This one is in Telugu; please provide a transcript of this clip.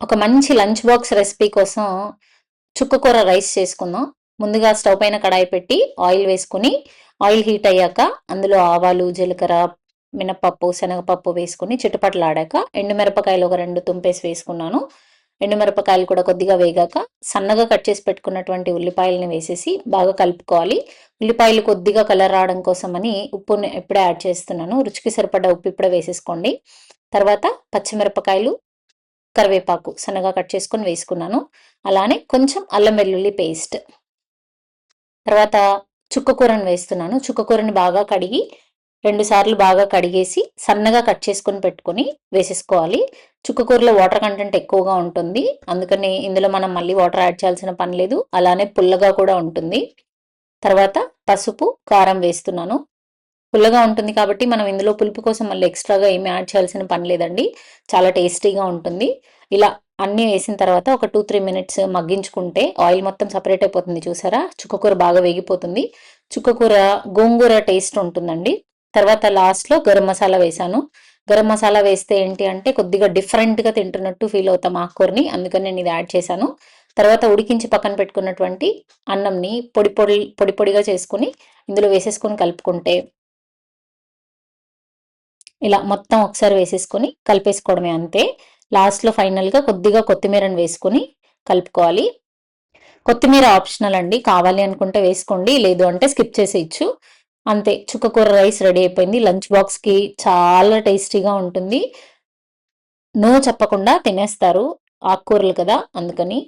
ఒక మంచి లంచ్ బాక్స్ రెసిపీ కోసం చుక్కకూర రైస్ చేసుకుందాం. ముందుగా స్టవ్ పైన కడాయి పెట్టి ఆయిల్ వేసుకుని ఆయిల్ హీట్ అయ్యాక అందులో ఆవాలు జీలకర్ర మినపప్పు శనగపప్పు వేసుకుని చిట్టుపట్లాడాక ఎండుమిరపకాయలు ఒక రెండు తుంపేసి వేసుకున్నాను. ఎండుమిరపకాయలు కూడా కొద్దిగా వేగాక సన్నగా కట్ చేసి పెట్టుకున్నటువంటి ఉల్లిపాయలని వేసేసి బాగా కలుపుకోవాలి. ఉల్లిపాయలు కొద్దిగా కలర్ రావడం కోసమని ఉప్పుని ఇప్పుడే యాడ్ చేస్తున్నాను. రుచికి సరిపడ్డ ఉప్పు ఇప్పుడే వేసేసుకోండి. తర్వాత పచ్చిమిరపకాయలు కరివేపాకు సన్నగా కట్ చేసుకొని వేసుకున్నాను. అలానే కొంచెం అల్లం వెల్లుల్లి పేస్ట్. తర్వాత చుక్కకూరను వేస్తున్నాను. చుక్కకూరని బాగా కడిగి రెండు సార్లు బాగా కడిగేసి సన్నగా కట్ చేసుకొని పెట్టుకొని వేసేసుకోవాలి. చుక్కకూరలో వాటర్ కంటెంట్ ఎక్కువగా ఉంటుంది. అందుకని ఇందులో మనం మళ్ళీ వాటర్ యాడ్ చేయాల్సిన పని లేదు. అలానే పుల్లగా కూడా ఉంటుంది. తర్వాత పసుపు కారం వేస్తున్నాను. పుల్లగా ఉంటుంది కాబట్టి మనం ఇందులో పులుపు కోసం మళ్ళీ ఎక్స్ట్రాగా ఏమి యాడ్ చేయాల్సిన పని లేదండి. చాలా టేస్టీగా ఉంటుంది. ఇలా అన్నీ వేసిన తర్వాత ఒక టూ త్రీ మినిట్స్ మగ్గించుకుంటే ఆయిల్ మొత్తం సపరేట్ అయిపోతుంది చూసారా? చుక్కకూర బాగా వేగిపోతుంది. చుక్కకూర గోంగూర టేస్ట్ ఉంటుందండి. తర్వాత లాస్ట్లో గరం మసాలా వేసాను గరం మసాలా వేస్తే ఏంటి అంటే కొద్దిగా డిఫరెంట్గా తింటున్నట్టు ఫీల్ అవుతాం ఆకుకూరని. అందుకని నేను ఇది యాడ్ చేశాను. తర్వాత ఉడికించి పక్కన పెట్టుకున్నటువంటి అన్నంని పొడి పొడి పొడి పొడిగా చేసుకుని ఇందులో వేసేసుకొని కలుపుకుంటే ఇలా మొత్తం ఒకసారి వేసేసుకొని కలిపేసుకోవడమే అంతే. లాస్ట్లో ఫైనల్గా కొద్దిగా కొత్తిమీరని వేసుకొని కలుపుకోవాలి. కొత్తిమీర ఆప్షనల్ అండి. కావాలి అనుకుంటే వేసుకోండి లేదు అంటే స్కిప్ చేసేయచ్చు. అంతే చుక్కకూర రైస్ రెడీ అయిపోయింది. లంచ్ బాక్స్కి చాలా టేస్టీగా ఉంటుంది. నో చెప్పకుండా తినేస్తారు ఆకుకూరలు కదా అందుకని.